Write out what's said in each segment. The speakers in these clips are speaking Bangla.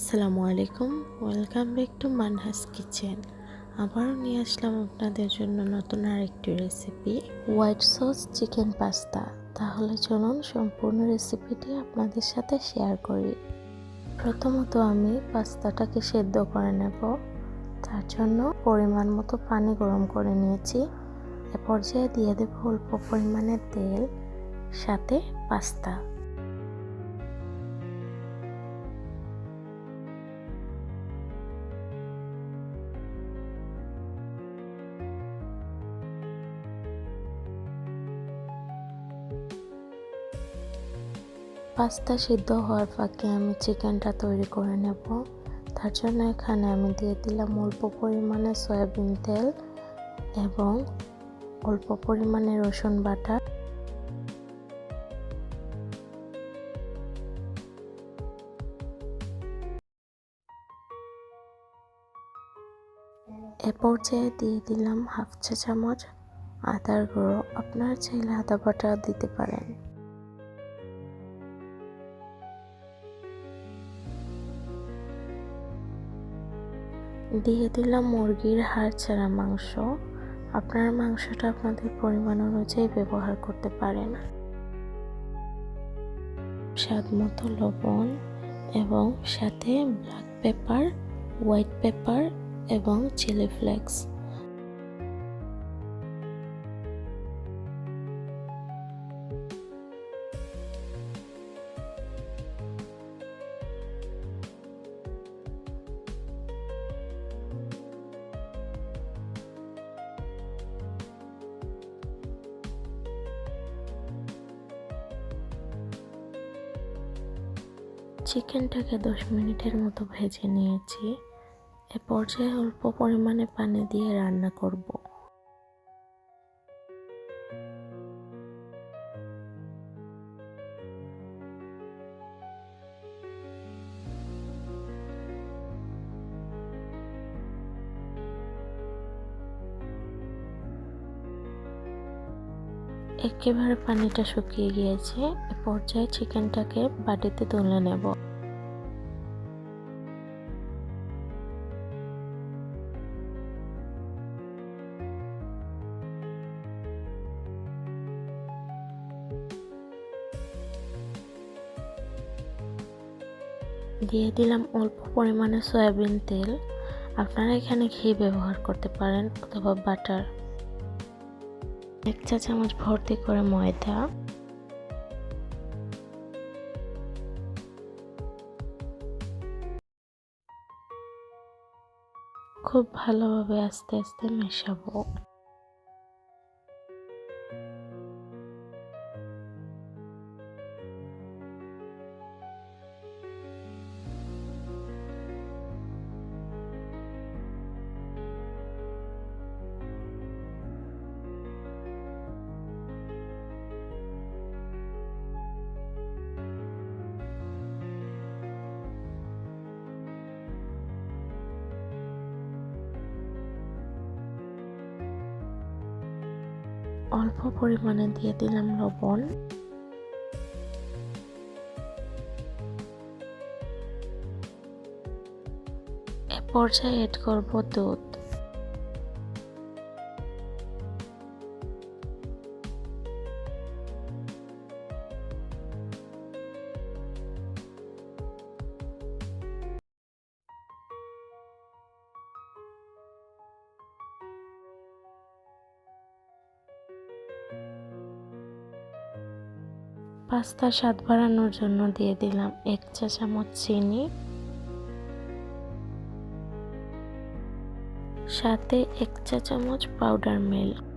আসসালামু আলাইকুম, welcome back to Manhas kitchen. আবারও নিয়ে আসলাম আপনাদের জন্য নতুন আরেকটি recipe, white sauce chicken pasta. তাহলে চলুন সম্পূর্ণ রেসিপিটি আপনাদের সাথে শেয়ার করি। প্রথমত আমি পাস্তাটাকে সেদ্ধ করে নেব। তার জন্য পরিমাণ মতো পানি গরম করে নিয়েছি। এ পর্যায়ে দিয়ে দেবো অল্প পরিমাণে তেল, সাথে পাস্তা। পাস্তা সিদ্ধ হওয়ার ফাঁকে আমি চিকেনটা তৈরি করে নেব। তার জন্য এখানে আমি দিয়ে দিলাম অল্প পরিমাণে সয়াবিন তেল এবং অল্প পরিমাণে রসুন বাটা। এ পর্যায়ে দিয়ে দিলাম হাফ চা চামচ আদার গুঁড়ো। আপনার চাইলে আদা বাটা দিতে পারেন। দিয়ে দিলাম মুরগির হাড় ছাড়া মাংস। আপনার মাংসটা আপনাদের পরিমাণ অনুযায়ী ব্যবহার করতে পারেন। স্বাদ মতো লবণ এবং সাথে ব্ল্যাক পেপার হোয়াইট পেপার এবং চিলি ফ্লেক্স চিকেনটাকে দশ মিনিটের মতো ভেজে নিয়েছি। এ পর্যায়ে অল্প পরিমাণে পানি দিয়ে রান্না করব। একেবারে পানিটা শুকিয়ে গিয়েছে পর্যায়ে চিকেনটাকে বাটিতে তুলে নেব। দিয়ে দিলাম অল্প পরিমাণে সয়াবিন তেল। আপনারা এখানে ঘি ব্যবহার করতে পারেন অথবা বাটার। এক চা চামচ ভর্তি করে ময়দা। খুব ভালোভাবে আস্তে আস্তে মেশাবো। অল্প পরিমাণে দিয়ে দিলাম লবণ। পর্যায়ে এড করব দুধ। পাস্তা স্বাদ বাড়ানোর জন্য দিয়ে দিলাম এক চা চামচ চিনি। সাথে এক চা চামচ পাউডার মিল্ক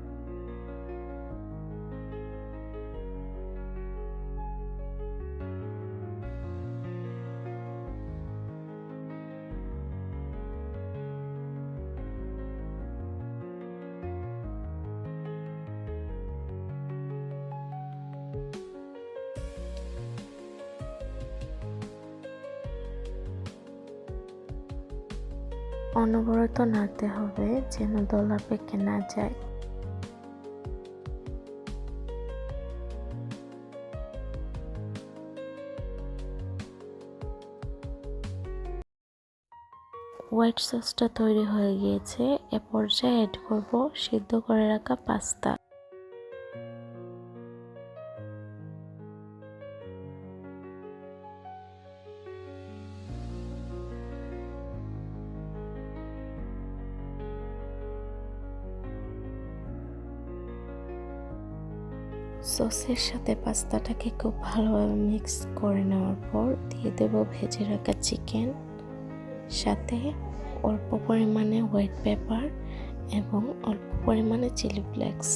অনবরত নাড়তে হবে যেন দলা পেকে না যায়। হোয়াইট সসটা তৈরি হয়ে গিয়েছে। এ পর্যায়ে অ্যাড করব সিদ্ধ করে রাখা পাস্তা। সসের সাথে পাস্তাটাকে খুব ভালোভাবে মিক্স করে নেওয়ার পর দিয়ে দেবো ভেজে রাখা চিকেন, সাথে অল্প পরিমাণে হোয়াইট পেপার এবং অল্প পরিমাণে চিলি ফ্লেক্স।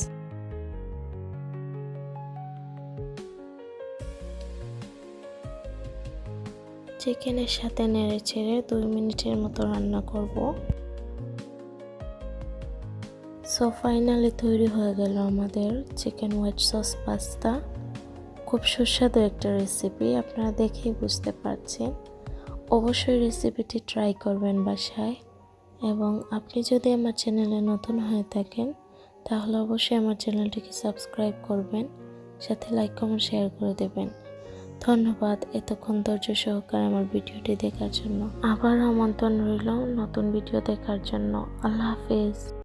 চিকেনের সাথে নেড়ে চেড়ে দুই মিনিটের মতো রান্না করব। সো ফাইনালি তৈরি হয়ে গেল আমাদের চিকেন হোয়াইট সস পাস্তা খুব সুস্বাদু একটা রেসিপি আপনারা দেখেই বুঝতে পারছেন। অবশ্যই রেসিপিটি ট্রাই করবেন বাসায়। এবং আপনি যদি আমার চ্যানেলে নতুন হয়ে থাকেন, তাহলে অবশ্যই আমার চ্যানেলটিকে সাবস্ক্রাইব করবেন, সাথে লাইক কমেন্ট শেয়ার করে দেবেন। ধন্যবাদ এতক্ষণ ধৈর্য সহকারে আমার ভিডিওটি দেখার জন্য। আবার আমন্ত্রণ রইল নতুন ভিডিও দেখার জন্য। আল্লাহ হাফিজ।